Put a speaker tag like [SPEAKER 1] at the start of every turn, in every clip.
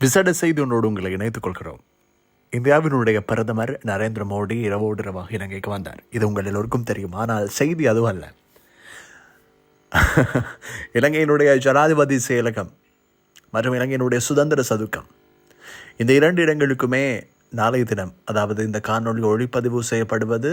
[SPEAKER 1] விசேட செய்தி ஒன்றோடு உங்களை இணைத்துக் கொள்கிறோம். இந்தியாவினுடைய பிரதமர் நரேந்திர மோடி இரவோடு இரவாக இலங்கைக்கு வந்தார். இது உங்கள் எல்லோருக்கும் தெரியும். ஆனால் செய்தி அதுவும் அல்ல இலங்கையினுடைய ஜனாதிபதி செயலகம் மற்றும் இலங்கையினுடைய சுதந்திர சதுக்கம். இந்த இரண்டு இடங்களுக்குமே நாளைய தினம் அதாவது இந்த காணொலி ஒளிப்பதிவு செய்யப்படுவது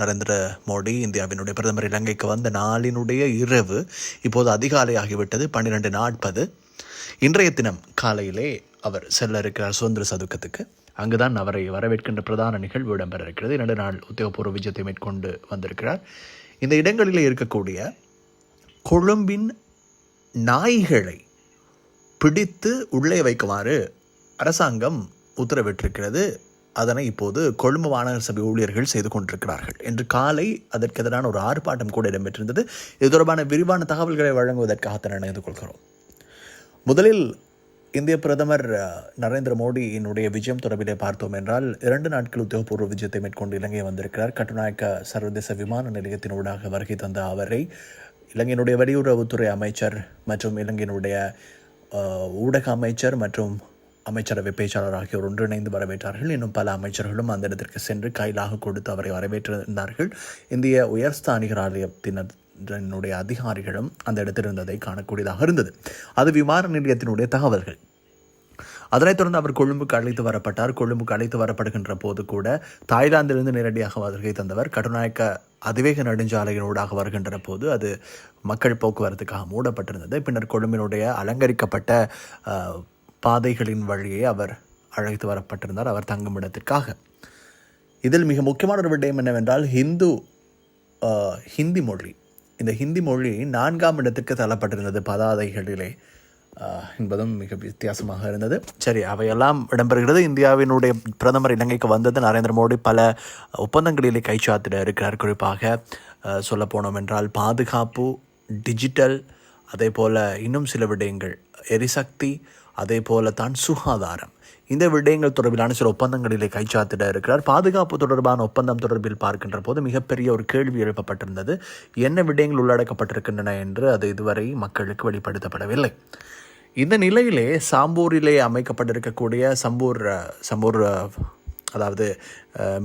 [SPEAKER 1] நரேந்திர மோடி இந்தியாவினுடைய பிரதமர் இலங்கைக்கு வந்த நாளினுடைய இரவு இப்போது அதிகாலை ஆகிவிட்டது பன்னிரெண்டு நாற்பது. இன்றைய தினம் காலையிலே அவர் செல்ல இருக்கிறார் சுதந்திர சதுக்கத்துக்கு. அங்குதான் அவரை வரவேற்கின்ற பிரதான நிகழ்வு இடம்பெற இருக்கிறது இரண்டு நாள் உத்தியோகபூர்வ விஜயத்தை மேற்கொண்டு வந்திருக்கிறார். இந்த இடங்களிலே இருக்கக்கூடிய கொழும்பின் நாய்களை பிடித்து உள்ளே வைக்குமாறு அரசாங்கம் உத்தரவிட்டிருக்கிறது. அதனை இப்போது கொழும்பு மாநகர சபை ஊழியர்கள் செய்து கொண்டிருக்கிறார்கள் இன்று காலை அதற்கு எதிரான ஒரு ஆர்ப்பாட்டம் கூட இடம்பெற்றிருந்தது. இது தொடர்பான விரிவான தகவல்களை வழங்குவதற்காகத்தான் இணைந்து கொள்கிறோம். முதலில் இந்திய பிரதமர் நரேந்திர மோடியினுடைய விஜயம் தொடர்பிலே பார்த்தோம் என்றால் இரண்டு நாட்கள் உத்தியோகபூர்வ விஜயத்தை மேற்கொண்டு இலங்கை வந்திருக்கிறார். கட்டுநாயக்க சர்வதேச விமான நிலையத்தினூடாக வருகை தந்த அவரை இலங்கையினுடைய வெளியுறவுத்துறை அமைச்சர் மற்றும் இலங்கையினுடைய ஊடக அமைச்சர் மற்றும் அமைச்சரவை பேச்சாளர் ஆகியோர் ஒன்றிணைந்து வரவேற்றார்கள். இன்னும் பல அமைச்சர்களும் அந்த இடத்திற்கு சென்று கையிலாக கொடுத்து அவரை வரவேற்றிருந்தார்கள். இந்திய உயர்ஸ்தானிகர் தன்னுடைய அதிகாரிகளும் அந்த இடத்தில் இருந்ததை காணக்கூடியதாக இருந்தது. அது விமான நிலையத்தினுடைய தகவல்கள். அதனைத் தொடர்ந்து அவர் கொழும்புக்கு அழைத்து வரப்பட்டார். கொழும்புக்கு அழைத்து வரப்படுகின்ற போது கூட தாய்லாந்திலிருந்து நேரடியாக வருகை தந்தவர் கட்டுநாயக்க அதிவேக நெடுஞ்சாலையினூடாக வருகின்ற போது அது மக்கள் போக்குவரத்துக்காக மூடப்பட்டிருந்தது. பின்னர் கொழும்பினுடைய அலங்கரிக்கப்பட்ட பாதைகளின் வழியே அவர் அழைத்து வரப்பட்டிருந்தார் அவர் தங்கும் இடத்திற்காக இதில் மிக முக்கியமான ஒரு விடயம் என்னவென்றால் ஹிந்து ஹிந்தி மொழி. இந்த ஹிந்தி மொழி நான்காம் இடத்திற்கு தள்ளப்பட்டிருந்தது பதாதைகளிலே என்பதும் மிக வித்தியாசமாக இருந்தது. சரி அவையெல்லாம் இடம்பெறுகிறது. இந்தியாவினுடைய பிரதமர் இலங்கைக்கு வந்தது நரேந்திர மோடி பல ஒப்பந்தங்களிலே கைச்சாத்திட இருக்கிறார். குறிப்பாக சொல்ல போனோம் என்றால் பாதுகாப்பு டிஜிட்டல் அதே போல் இன்னும் சில விடயங்கள் எரிசக்தி அதே போல தான் சுகாதாரம். இந்த விடயங்கள் தொடர்பிலான சில ஒப்பந்தங்களிலே கைச்சாத்திட இருக்கிறார். பாதுகாப்பு தொடர்பான ஒப்பந்தம் தொடர்பில் பார்க்கின்ற போது மிகப்பெரிய ஒரு கேள்வி எழுப்பப்பட்டிருந்தது. என்ன விடயங்கள் உள்ளடக்கப்பட்டிருக்கின்றன என்று அது இதுவரை மக்களுக்கு வெளிப்படுத்தப்படவில்லை. இந்த நிலையிலே சாம்பூரிலே அமைக்கப்பட்டிருக்கக்கூடிய சம்பூர் சம்பூர் அதாவது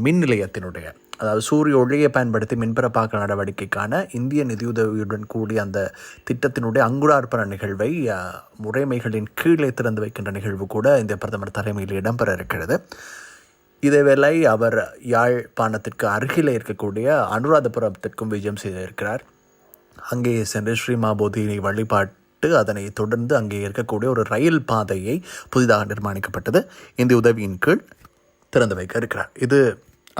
[SPEAKER 1] மின் நிலையத்தினுடைய அதாவது சூரிய ஒளியை பயன்படுத்தி மின்பரப்பாக்க நடவடிக்கைக்கான இந்திய நிதியுதவியுடன் கூடிய அந்த திட்டத்தினுடைய அங்குரார்ப்பண நிகழ்வை முறைமைகளின் கீழே திறந்து வைக்கின்ற நிகழ்வு கூட இந்த பிரதமர் தலைமையில் இடம்பெற இருக்கிறது. இதேவேளை அவர் யாழ்ப்பாணத்திற்கு அருகிலே இருக்கக்கூடிய அனுராதபுரத்திற்கும் விஜயம் செய்திருக்கிறார். அங்கே சென்று ஸ்ரீமாபோதியை வழிபாட்டு அதனை தொடர்ந்து அங்கே இருக்கக்கூடிய ஒரு ரயில் பாதையை புதிதாக நிர்மாணிக்கப்பட்டது. இந்த உதவியின் கீழ் திறந்து வைக்க இருக்கிறார். இது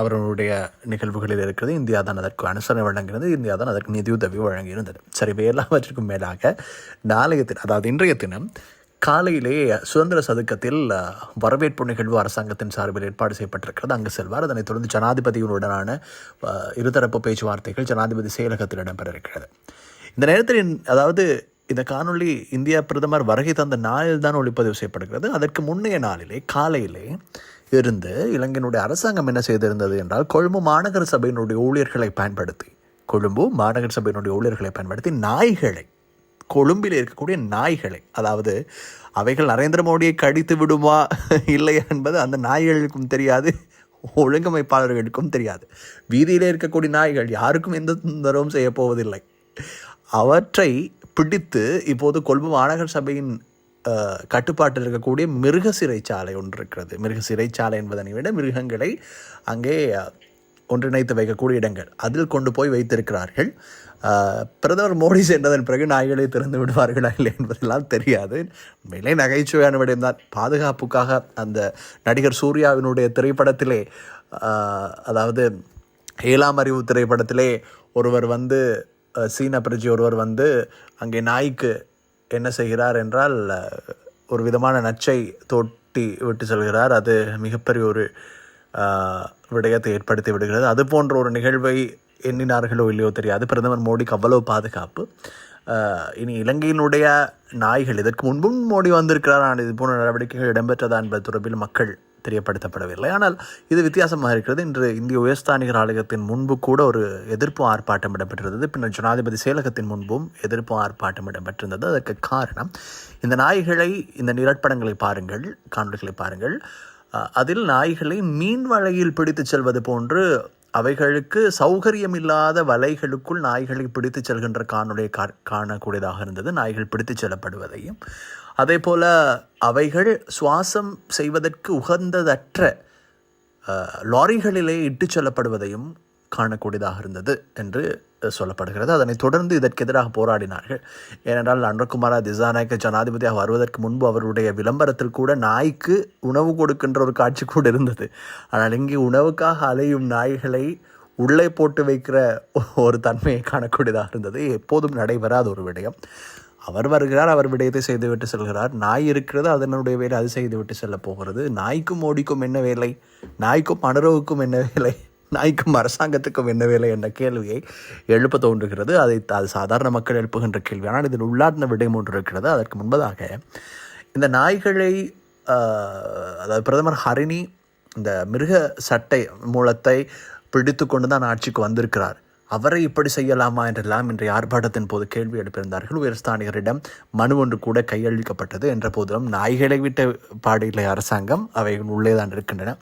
[SPEAKER 1] அவர்களுடைய நிகழ்வுகளில் இருக்கிறது. இந்தியா தான் அதற்கு அனுசரணை வழங்கினது இந்தியா தான் அதற்கு நிதியுதவி வழங்கியிருந்தது சரி எல்லாவற்றிற்கும் மேலாக நாளைய தினம் அதாவது இன்றைய தினம் காலையிலேயே சுதந்திர சதுக்கத்தில் வரவேற்பு நிகழ்வு அரசாங்கத்தின் சார்பில் ஏற்பாடு செய்யப்பட்டிருக்கிறது. அங்கு செல்வார். அதனைத் தொடர்ந்து ஜனாதிபதியுடனான இருதரப்பு பேச்சுவார்த்தைகள் ஜனாதிபதி செயலகத்தில் இடம்பெற இருக்கிறது. இந்த நேரத்தில் அதாவது இந்த காணொளி இந்தியா பிரதமர் வருகை தந்த நாளில் தான் ஒளிப்பதிவு செய்யப்படுகிறது. அதற்கு முன்னைய நாளிலே காலையிலே இருந்து இலங்கையினுடைய அரசாங்கம் என்ன செய்திருந்தது என்றால் கொழும்பு மாநகர சபையினுடைய ஊழியர்களை பயன்படுத்தி கொழும்பு மாநகர சபையினுடைய ஊழியர்களை பயன்படுத்தி நாய்களை கொழும்பில் இருக்கக்கூடிய நாய்களை அதாவது அவைகள் நரேந்திர மோடியை கடித்து விடுமா இல்லையா என்பது அந்த நாய்களுக்கும் தெரியாது ஒழுங்கமைப்பாளர்களுக்கும் தெரியாது. வீதியிலே இருக்கக்கூடிய நாய்கள் யாருக்கும் எந்த தொந்தரவும் செய்யப்போவதில்லை அவற்றை பிடித்து இப்போது கொழும்பு மாநகர சபையின் கட்டுப்பாட்டில் இருக்கக்கூடிய மிருக சிறைச்சாலை ஒன்று இருக்கிறது. மிருக சிறைச்சாலை என்பதனை விட மிருகங்களை அங்கே ஒன்றிணைத்து வைக்கக்கூடிய இடங்கள். அதில் கொண்டு போய் வைத்திருக்கிறார்கள். பிரதமர் மோடி சென்றதன் பிறகு நாய்களை திறந்து விடுவார்களா இல்லை என்பதெல்லாம் தெரியாது. மேலே நகைச்சுவையான விடயம்தான் பாதுகாப்புக்காக அந்த நடிகர் சூர்யாவினுடைய திரைப்படத்திலே அதாவது ஏழாம் அறிவு திரைப்படத்திலே ஒருவர் வந்து சீன பிரஜி ஒருவர் வந்து அங்கே நாய்க்கு என்ன செய்கிறார் என்றால் ஒரு விதமான நச்சை தோட்டி விட்டு செல்கிறார். அது மிகப்பெரிய ஒரு விடயத்தை ஏற்படுத்தி விடுகிறது. அது போன்ற ஒரு நிகழ்வை எண்ணினார்களோ இல்லையோ தெரியாது. பிரதமர் மோடிக்கு அவ்வளவு பாதுகாப்பு. இனி இலங்கையினுடைய நாய்கள் இதற்கு முன்பும் மோடி வந்திருக்கிறார். ஆனால் இது போன்ற நடவடிக்கைகள் இடம்பெற்றதா என்பது தொடர்பில் மக்கள் தெரியப்படுத்தப்படவில்லை. ஆனால் இது வித்தியாசமாக இருக்கிறது. இன்று இந்திய உயர்ஸ்தானிகர் ஆலயத்தின் முன்பு கூட ஒரு எதிர்ப்பு ஆர்ப்பாட்டம் இடம்பெற்றிருந்தது. பின்னர் ஜனாதிபதி செயலகத்தின் முன்பும் எதிர்ப்பு ஆர்ப்பாட்டம் இடம்பெற்றிருந்தது. அதற்கு காரணம் இந்த நாய்களை இந்த நிழற்படங்களை பாருங்கள் காணொலிகளை பாருங்கள். அதில் நாய்களை மீன் வலையில் பிடித்துச் செல்வது போன்று அவைகளுக்கு சௌகரியம் இல்லாத வலைகளுக்குள் நாய்களை பிடித்துச் செல்கின்ற காணொலியை கா- காணக்கூடியதாக இருந்தது. நாய்கள் பிடித்துச் செல்லப்படுவதையும் அதே போல அவைகள் சுவாசம் செய்வதற்கு உகந்ததற்ற லாரிகளிலே இட்டுச் செல்லப்படுவதையும் காணக்கூடியதாக இருந்தது என்று சொல்லப்படுகிறது. அதனைத் தொடர்ந்து இதற்கு எதிராக போராடினார்கள். ஏனென்றால் அன்றகுமாரா திசாநாயக்க ஜனாதிபதியாக வருவதற்கு முன்பு அவருடைய விளம்பரத்தில் கூட நாய்க்கு உணவு கொடுக்கின்ற ஒரு காட்சி கூட இருந்தது. ஆனால் இங்கே உணவுக்காக அலையும் நாய்களை உள்ளே போட்டு வைக்கிற ஒரு தன்மையை காணக்கூடியதாக இருந்தது. எப்போதும் நடைபெறாத ஒரு விடயம். அவர் வருகிறார் அவர் விடயத்தை செய்துவிட்டு செல்கிறார். நாய் இருக்கிறது அதனுடைய வேலை அது செய்துவிட்டு செல்ல போகிறது. நாய்க்கும் மோடிக்கும் என்ன வேலை? நாய்க்கும் அனுரவுக்கும் என்ன வேலை? நாய்க்கும் அரசாங்கத்துக்கும் என்ன வேலை என்ற கேள்வியை எழுப்ப தோன்றுகிறது. அதை அது சாதாரண மக்கள் எழுப்புகின்ற கேள்வி. ஆனால் இதில் உள்ளார்ந்த விடயம் ஒன்று இருக்கிறது. அதற்கு முன்பதாக இந்த நாய்களை அதாவது பிரதமர் ஹரிணி இந்த மிருக சட்டை மூலத்தை பிடித்து கொண்டு தான் ஆட்சிக்கு வந்திருக்கிறார். அவரை இப்படி செய்யலாமா என்றெல்லாம் இன்றைய ஆர்ப்பாட்டத்தின் போது கேள்வி எழுப்பியிருந்தார்கள். உயர்ஸ்தானிகரிடம் மனு ஒன்று கூட கையளிக்கப்பட்டது என்ற போதிலும் நாய்களை விட்ட பாடியில்லை அரசாங்கம் அவை உள்ளே தான் இருக்கின்றன.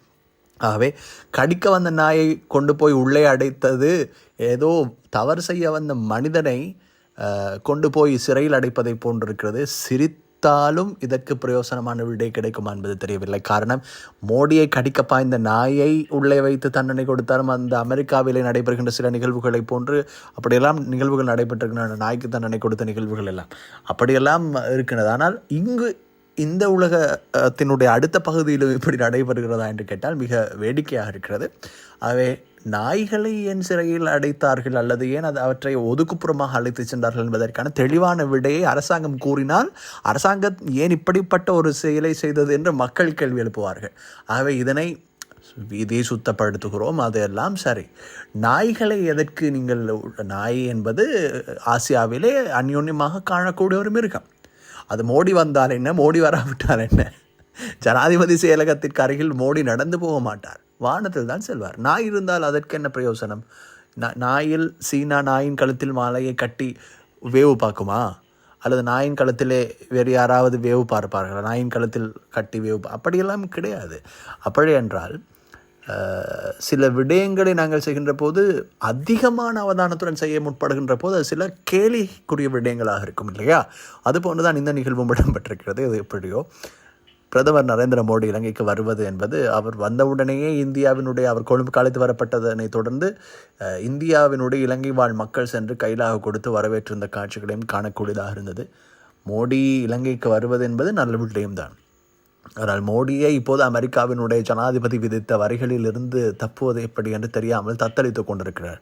[SPEAKER 1] ஆகவே கடிக்க வந்த நாயை கொண்டு போய் உள்ளே அடைத்தது ஏதோ தவறு செய்ய வந்த மனிதனை கொண்டு போய் சிறையில் அடைப்பதை போன்றிருக்கிறது. கடித்தாலும் இதற்கு பிரயோசனமான விடை கிடைக்கும் என்பது தெரியவில்லை. காரணம் மோடியை கடிக்க பாய்ந்த நாயை உள்ளே வைத்து தண்டனை கொடுத்தாலும் அந்த அமெரிக்காவிலே நடைபெறுகின்ற சில நிகழ்வுகளை போன்று அப்படியெல்லாம் நிகழ்வுகள் நடைபெற்றிருக்கின்றன. நாய்க்கு தண்டனை கொடுத்த நிகழ்வுகள் எல்லாம். அப்படியெல்லாம் இருக்கின்றது. ஆனால் இங்கு இந்த உலகத்தினுடைய அடுத்த பகுதியிலும் இப்படி நடைபெறுகிறதா என்று கேட்டால் மிக வேடிக்கையாக இருக்கிறது. ஆகவே நாய்களை ஏன் சிறையில் அடைத்தார்கள் அல்லது ஏன் அது அவற்றை ஒதுக்குப்புறமாக அழைத்து சென்றார்கள் என்பதற்கான தெளிவான விடையை அரசாங்கம் கூறினால் அரசாங்கம் ஏன் இப்படிப்பட்ட ஒரு செயலை செய்தது என்று மக்கள் கேள்வி எழுப்புவார்கள். ஆகவே இதனை வீதியை சுத்தப்படுத்துகிறோம் அதெல்லாம் சரி. நாய்களை எதற்கு நீங்கள் நாய் என்பது ஆசியாவிலே அந்யோன்யமாக காணக்கூடிய ஒரு மிருகம். அது மோடி வந்தால் என்ன மோடி வராவிட்டால் என்ன? ஜனாதிபதி செயலகத்திற்கு அருகில் மோடி நடந்து போக மாட்டார். வானத்தில் தான் செல்வார். நாய் இருந்தால் அதற்கு என்ன பிரயோசனம்? நாயில் சீனா நாயின் கழுத்தில் மாலையை கட்டி வேவு பார்க்குமா? அல்லது நாயின் கழுத்திலே வேறு யாராவது வேவு பார்ப்பார்களா? நாயின் கழுத்தில் கட்டி வேவு அப்படியெல்லாம் கிடையாது. அப்படி என்றால் சில விடயங்களை நாங்கள் செய்கின்ற போது அதிகமான அவதானத்துடன் செய்ய முற்படுகின்ற போது அது சில கேலிக்குரிய விடயங்களாக இருக்கும் இல்லையா? அது போன்று தான் இந்த நிகழ்வும் இடம்பெற்றிருக்கிறது இது எப்படியோ. பிரதமர் நரேந்திர மோடி இலங்கைக்கு வருவது என்பது அவர் வந்தவுடனேயே இந்தியாவினுடைய அவர் கொழும்பு காலத்து வரப்பட்டதனை தொடர்ந்து இந்தியாவினுடைய இலங்கை வாழ் மக்கள் சென்று கைலாக கொடுத்து வரவேற்றிருந்த காட்சிகளையும் காணக்கூடியதாக இருந்தது. மோடி இலங்கைக்கு வருவது என்பது நல்ல விடயம்தான் ஆனால் மோடியே இப்போது அமெரிக்காவினுடைய ஜனாதிபதி விதித்த வரிகளில் இருந்து தப்புவது எப்படி என்று தெரியாமல் தத்தளித்துக் கொண்டிருக்கிறார்.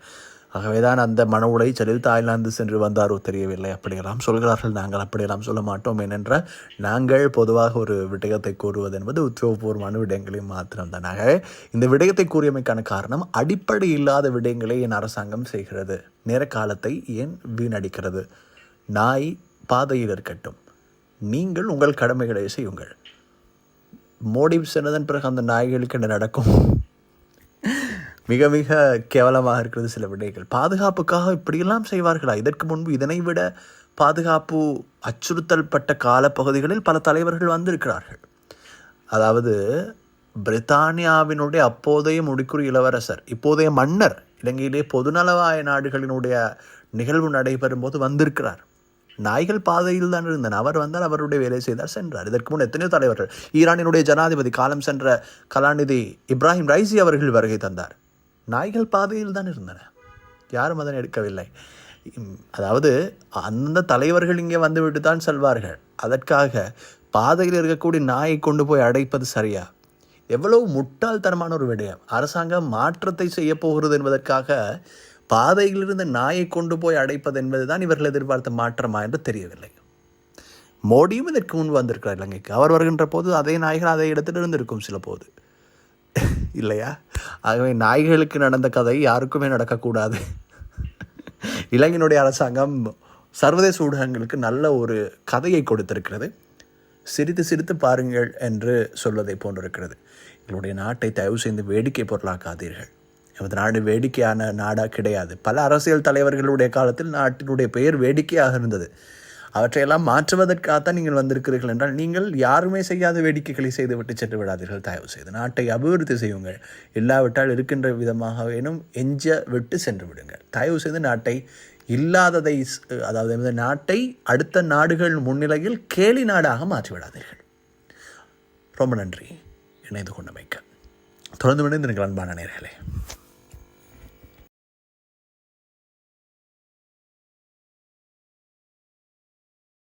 [SPEAKER 1] ஆகவேதான் அந்த மன உளைச்சலில் தாய்லாந்து சென்று வந்தாரோ தெரியவில்லை. அப்படியெல்லாம் சொல்கிறார்கள். நாங்கள் அப்படியெல்லாம் சொல்ல மாட்டோம். ஏனென்றால் நாங்கள் பொதுவாக ஒரு விடயத்தை கூறுவது என்பது உத்தியோகபூர்வமான விடயங்களையும் மாத்திரம்தான் ஆகவே இந்த விடயத்தை கூறியமைக்கான காரணம் அடிப்படை இல்லாத விடயங்களை என் அரசாங்கம் செய்கிறது. நேர காலத்தை ஏன் வீணடிக்கிறது? நாய் பாதையில் இருக்கட்டும். நீங்கள் உங்கள் கடமைகளை செய்யுங்கள். மோடி சென்றதன் பிறகு அந்த நாய்களுக்கு என்ன நடக்கும்? மிக மிக கேவலமாக இருக்கிறது சில விடைகள். பாதுகாப்புக்காக இப்படியெல்லாம் செய்வார்களா? இதற்கு முன்பு இதனை விட பாதுகாப்பு அச்சுறுத்தல் பட்ட காலப்பகுதிகளில் பல தலைவர்கள் வந்திருக்கிறார்கள். அதாவது பிரித்தானியாவினுடைய அப்போதைய முடிக்குறி இளவரசர் இப்போதைய மன்னர் இலங்கையிலே பொதுநலவாய நாடுகளினுடைய நிகழ்வு நடைபெறும் போது வந்திருக்கிறார். நாய்கள் பாதையில் தான் இருந்தன. அவர் வந்தால் அவருடைய வேலை செய்தார் சென்றார். இதற்கு முன் எத்தனையோ தலைவர்கள். ஈரானினுடைய ஜனாதிபதி காலம் சென்ற கலாநிதி இப்ராஹிம் ரைசி அவர்கள் வருகை தந்தார். நாய்கள் பாதையில் தான் இருந்தன. யாரும் அதனை எடுக்கவில்லை. அதாவது அந்த தலைவர்கள் இங்கே வந்துவிட்டு தான் செல்வார்கள். அதற்காக பாதையில் இருக்கக்கூடிய நாயை கொண்டு போய் அடைப்பது சரியா? எவ்வளவு முட்டாள்தனமான ஒரு விடயம். அரசாங்கம் மாற்றத்தை செய்ய போகிறது என்பதற்காக பாதையில் நாயை கொண்டு போய் அடைப்பது என்பதுதான் இவர்கள் எதிர்பார்த்த மாற்றமா என்று தெரியவில்லை. மோடியும் இதற்கு முன் வந்திருக்கிறார் இலங்கைக்கு. அவர் வருகின்ற போது அதே நாய்கள் அதே இடத்தில் இருந்திருக்கும் சில போது இல்லையா? ஆகவே நாய்களுக்கு நடந்த கதை யாருக்குமே நடக்கக்கூடாது. இலங்கையினுடைய அரசாங்கம் சர்வதேச ஊடகங்களுக்கு நல்ல ஒரு கதையை கொடுத்திருக்கிறது. சிரித்து சிரித்து பாருங்கள் என்று சொல்வதை போன்றிருக்கிறது. எங்களுடைய நாட்டை தயவு செய்து வேடிக்கை பொருளாக்காதீர்கள். எமது நாடு வேடிக்கையான நாடாக கிடையாது. பல அரசியல் தலைவர்களுடைய காலத்தில் நாட்டினுடைய பெயர் வேடிக்கையாக இருந்தது. அவற்றையெல்லாம் மாற்றுவதற்காகத்தான் நீங்கள் வந்திருக்கிறீர்கள் என்றால் நீங்கள் யாருமே செய்யாத வேடிக்கைகளை செய்து விட்டு சென்று விடாதீர்கள். தயவு செய்து நாட்டை அபிவிருத்தி செய்யுங்கள். இல்லாவிட்டால் இருக்கின்ற விதமாக வேணும் எஞ்ச விட்டு சென்று விடுங்கள். தயவு செய்து நாட்டை இல்லாததை அதாவது இந்த நாட்டை அடுத்த நாடுகள் முன்னிலையில் கேலி நாடாக மாற்றி விடாதீர்கள். ரொம்ப நன்றி. இணைந்து கொண்டமைக்க. தொடர்ந்து இணைந்து நீங்கள் அன்பான நேர்களே.